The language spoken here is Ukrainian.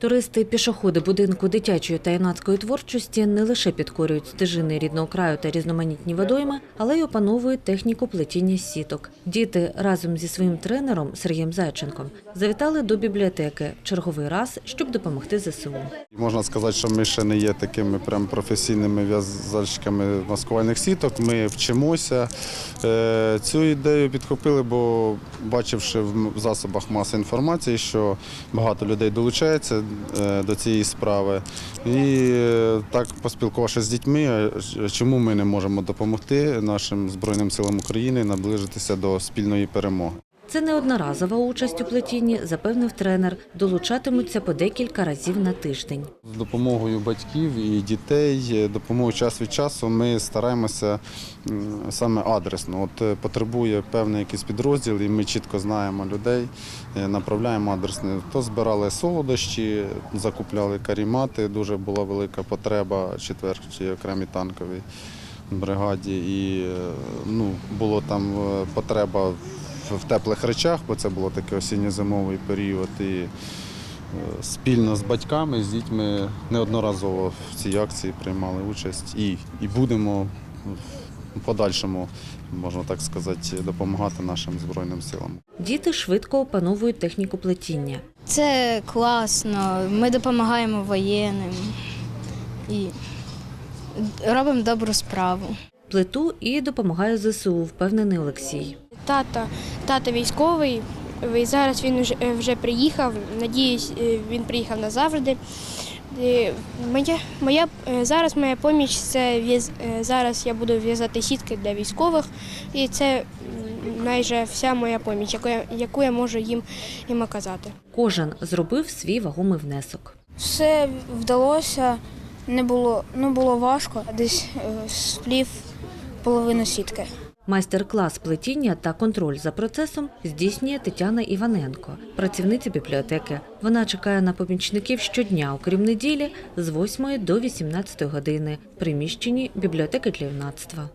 Туристи, пішоходи будинку дитячої та юнацької творчості не лише підкорюють стежини рідного краю та різноманітні водойми, але й опановують техніку плетіння сіток. Діти разом зі своїм тренером Сергієм Зайченком завітали до бібліотеки черговий раз, щоб допомогти ЗСУ. Можна сказати, що ми ще не є такими прям професійними в'язальщиками маскувальних сіток. Ми вчимося. Е, Цю ідею підхопили, бо бачивши в засобах маси інформації, що багато людей долучається до цієї справи. І е, так поспілкувавшись з дітьми, е, чому ми не можемо допомогти нашим Збройним силам України наближитися до спільної перемоги. Це не одноразова участь у плетінні, запевнив тренер. Долучатимуться по декілька разів на тиждень. З допомогою батьків і дітей, е, допомогою час від часу ми стараємося саме адресно. От е, потребує певний якийсь підрозділ, і ми чітко знаємо людей, е, направляємо адресно. То збирали солодощі, закупляли карімати. Дуже була велика потреба четвертій окремій танковій бригаді. І ну, було там потреба в- теплих речах, бо це було такий осінньо-зимовий період. І е, спільно з батьками, з дітьми неодноразово в цій акції приймали участь і, і будемо в подальшому, можна так сказати, допомагати нашим Збройним силам. Діти швидко опановують техніку плетіння. Це класно. Ми допомагаємо воєнним і робимо добру справу. Плету і допомагає ЗСУ, впевнений Олексій. Тата, тата військовий. і Зараз він вже, вже приїхав. Надіюсь, е, він приїхав назавжди. Е, Моя, моя, е, зараз моя поміч це в'яз- е, зараз я буду в'язати сітки для військових, і це майже вся моя поміч, яку я, яку я можу їм, їм оказати. Кожен зробив свій вагомий внесок. Все вдалося, не було, ну було важко. Десь е, сплів половину сітки. Майстер-клас плетіння та контроль за процесом здійснює Тетяна Іваненко, працівниця бібліотеки. Вона чекає на помічників щодня, окрім неділі, з 8 до 18 години в приміщенні бібліотеки для юнацтва.